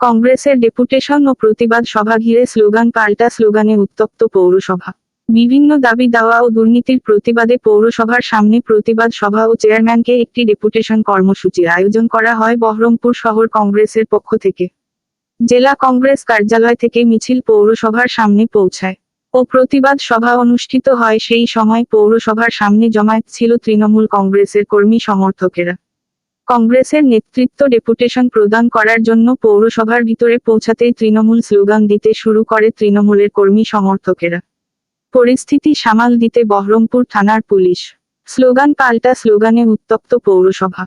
কংগ্রেসের ডেপুটেশন ও প্রতিবাদ সভা ঘিরে স্লোগান পাল্টা স্লোগানে উত্তপ্ত পৌরসভা। বিভিন্ন দাবি দাওয়া ও দুর্নীতির প্রতিবাদে পৌরসভার সামনে প্রতিবাদ সভা ও চেয়ারম্যানকে একটি ডেপুটেশন কর্মসূচির আয়োজন করা হয় বহরমপুর শহর কংগ্রেসের পক্ষ থেকে। জেলা কংগ্রেস কার্যালয় থেকে মিছিল পৌরসভার সামনে পৌঁছায়। ও প্রতিবাদ সভা অনুষ্ঠিত হয় সেই সময় পৌরসভার সামনে জমায়েত ছিল তৃণমূল কংগ্রেসের কর্মী সমর্থকেরা। কংগ্রেসের নেতৃত্ব ডেপুটেশন প্রদান করার জন্য পৌরসভার ভিতরে পৌঁছাতেই তৃণমূল স্লোগান দিতে শুরু করে তৃণমূলের কর্মী সমর্থকেরা। পরিস্থিতি সামাল দিতে বহরমপুর থানার পুলিশ। স্লোগান পাল্টা স্লোগানে উত্তপ্ত পৌরসভা।